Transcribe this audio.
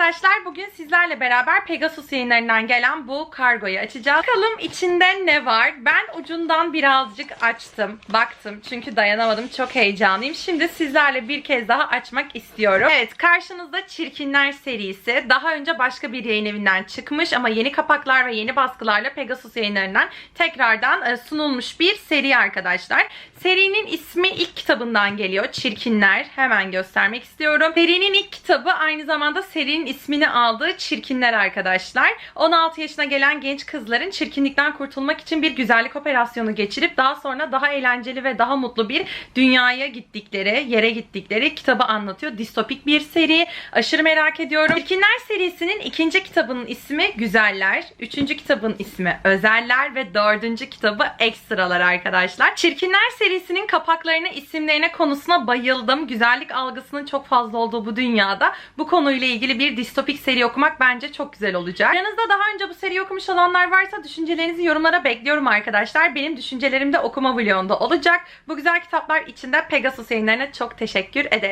arkadaşlar bugün sizlerle beraber Pegasus yayınlarından gelen bu kargoyu açacağız. Bakalım içinde ne var? Ben ucundan birazcık açtım. Baktım çünkü dayanamadım. Çok heyecanlıyım. Şimdi sizlerle bir kez daha açmak istiyorum. Evet karşınızda Çirkinler serisi. Daha önce başka bir yayın evinden çıkmış ama yeni kapaklar ve yeni baskılarla Pegasus yayınlarından tekrardan e, sunulmuş bir seri arkadaşlar. Serinin ismi ilk kitabından geliyor. Çirkinler. Hemen göstermek istiyorum. Serinin ilk kitabı aynı zamanda serinin ismini aldığı Çirkinler arkadaşlar. 16 yaşına gelen genç kızların çirkinlikten kurtulmak için bir güzellik operasyonu geçirip daha sonra daha eğlenceli ve daha mutlu bir dünyaya gittikleri, yere gittikleri kitabı anlatıyor. Distopik bir seri. Aşırı merak ediyorum. Çirkinler serisinin ikinci kitabının ismi Güzeller. Üçüncü kitabın ismi Özeller ve dördüncü kitabı Ekstralar arkadaşlar. Çirkinler serisinin kapaklarına, isimlerine, konusuna bayıldım. Güzellik algısının çok fazla olduğu bu dünyada bu konuyla ilgili bir distopik seri okumak bence çok güzel olacak. Aranızda daha önce bu seriyi okumuş olanlar varsa düşüncelerinizi yorumlara bekliyorum arkadaşlar. Benim düşüncelerim de okuma vlogunda olacak. Bu güzel kitaplar için de Pegasus yayınlarına çok teşekkür ederim.